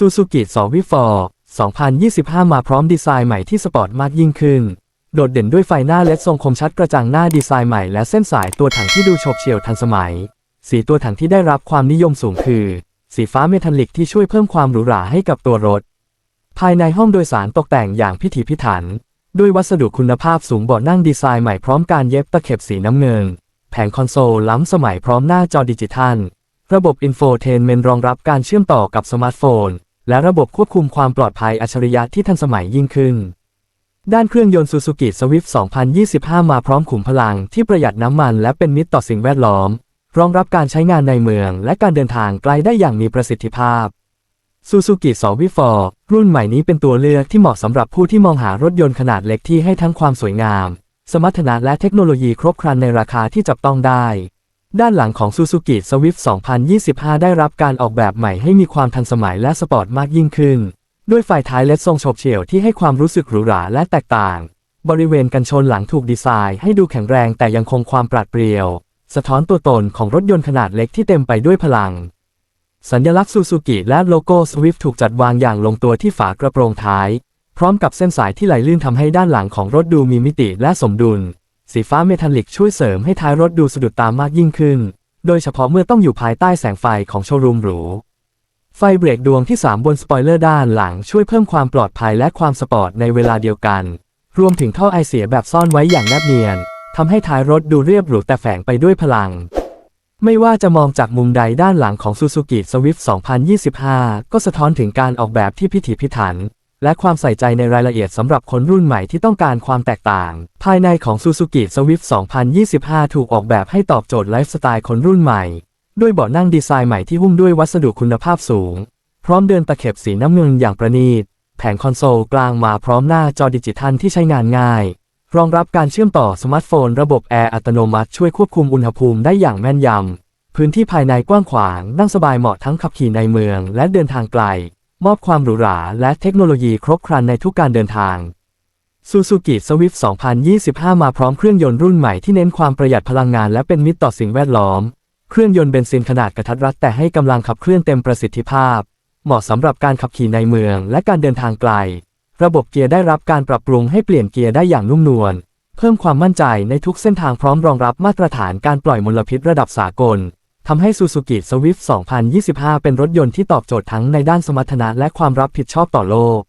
Suzuki s w i f o r 2025 มาพร้อมดีไซน์ใหม่ที่สปอร์ตมากยิ่งขึ้น โดดเด่นด้วยไฟหน้าเลดทรงคมชัดกระจ่างหน้าดีไซน์ใหม่และเส้นสายตัวถังที่ดูโฉบเฉี่ยวทันสมัย สีตัวถังที่ได้รับความนิยมสูงคือ สีฟ้าเมทัลลิกที่ช่วยเพิ่มความหรูหราให้กับตัวรถ ภายในห้องโดยสารตกแต่งอย่างพิถีพิถัน ด้วยวัสดุคุณภาพสูงเบาะนั่งดีไซน์ใหม่พร้อมการเย็บตะเข็บสีน้ำเงิน แผงคอนโซลล้ำสมัยพร้อมหน้าจอดิจิทัล ระบบอินโฟเทนเมนรองรับการเชื่อมต่อกับสมาร์ทโฟน และระบบควบคุมความปลอดภัยอัจฉริยะที่ทันสมัยยิ่งขึ้น ด้านเครื่องยนต์ Suzuki Swift 2025 มาพร้อมขุมพลังที่ประหยัดน้ำมันและเป็นมิตรต่อสิ่งแวดล้อม รองรับการใช้งานในเมืองและการเดินทางไกลได้อย่างมีประสิทธิภาพ Suzuki s w i f o r รุ่นใหม่นี้เป็นตัวเลือกที่เหมาะสำหรับผู้ที่มองหารถยนต์ขนาดเล็กที่ให้ทั้งความสวยงาม สมรรถนะและเทคโนโลยีครบครันในราคาที่จับต้องได้ ด้านหลังของ Suzuki Swift 2025 ได้รับการออกแบบใหม่ให้มีความทันสมัยและสปอร์ตมากยิ่งขึ้น ด้วยไฟท้ายเลดทรงโฉบเฉี่ยวที่ให้ความรู้สึกหรูหราและแตกต่าง บริเวณกันชนหลังถูกดีไซน์ให้ดูแข็งแรงแต่ยังคงความปราดเปรียว สะท้อนตัวตนของรถยนต์ขนาดเล็กที่เต็มไปด้วยพลัง สัญลักษณ์ซูซูกิและโลโก้ Swift ถูกจัดวางอย่างลงตัวที่ฝากระโปรงท้าย พร้อมกับเส้นสายที่ไหลลื่นทำให้ด้านหลังของรถดูมีมิติและสมดุล สีฟ้าเมทัลลิกช่วยเสริมให้ท้ายรถดูสะดุดตามากยิ่งขึ้น โดยเฉพาะเมื่อต้องอยู่ภายใต้แสงไฟของโชว์รูมหรู ไฟเบรกดวงที่ 3 บนสปอยเลอร์ด้านหลังช่วยเพิ่มความปลอดภัยและความสปอร์ตในเวลาเดียวกัน รวมถึงท่อไอเสียแบบซ่อนไว้อย่างแนบเนียนทำให้ท้ายรถดูเรียบหรูแต่แฝงไปด้วยพลัง ไม่ว่าจะมองจากมุมใดด้านหลังของ Suzuki Swift 2025 ก็สะท้อนถึงการออกแบบที่พิถีพิถัน และความใส่ใจในรายละเอียดสำหรับคนรุ่นใหม่ที่ต้องการความแตกต่าง ภายในของ Suzuki Swift 2025 ถูกออกแบบให้ตอบโจทย์ไลฟ์สไตล์คนรุ่นใหม่ ด้วยเบาะนั่งดีไซน์ใหม่ที่หุ้มด้วยวัสดุคุณภาพสูง พร้อมเดินตะเข็บสีน้ำเงินอย่างประณีต แผงคอนโซลกลางมาพร้อมหน้าจอดิจิทัลที่ใช้งานง่าย รองรับการเชื่อมต่อสมาร์ทโฟน ระบบแอร์อัตโนมัติช่วยควบคุมอุณหภูมิได้อย่างแม่นยำพื้นที่ภายในกว้างขวางนั่งสบายเหมาะทั้งขับขี่ในเมืองและเดินทางไกล มอบความหรูหราและเทคโนโลยีครบครันในทุกการเดินทาง Suzuki Swift 2025 มาพร้อมเครื่องยนต์รุ่นใหม่ที่เน้นความประหยัดพลังงานและเป็นมิตรต่อสิ่งแวดล้อม เครื่องยนต์เบนซินขนาดกระทัดรัดแต่ให้กำลังขับเคลื่อนเต็มประสิทธิภาพ เหมาะสำหรับการขับขี่ในเมืองและการเดินทางไกล ระบบเกียร์ได้รับการปรับปรุงให้เปลี่ยนเกียร์ได้อย่างนุ่มนวล เพิ่มความมั่นใจในทุกเส้นทางพร้อมรองรับมาตรฐานการปล่อยมลพิษระดับสากล ทำให้ Suzuki Swift 2025 เป็นรถยนต์ที่ตอบโจทย์ทั้งในด้านสมรรถนะและความรับผิดชอบต่อโลก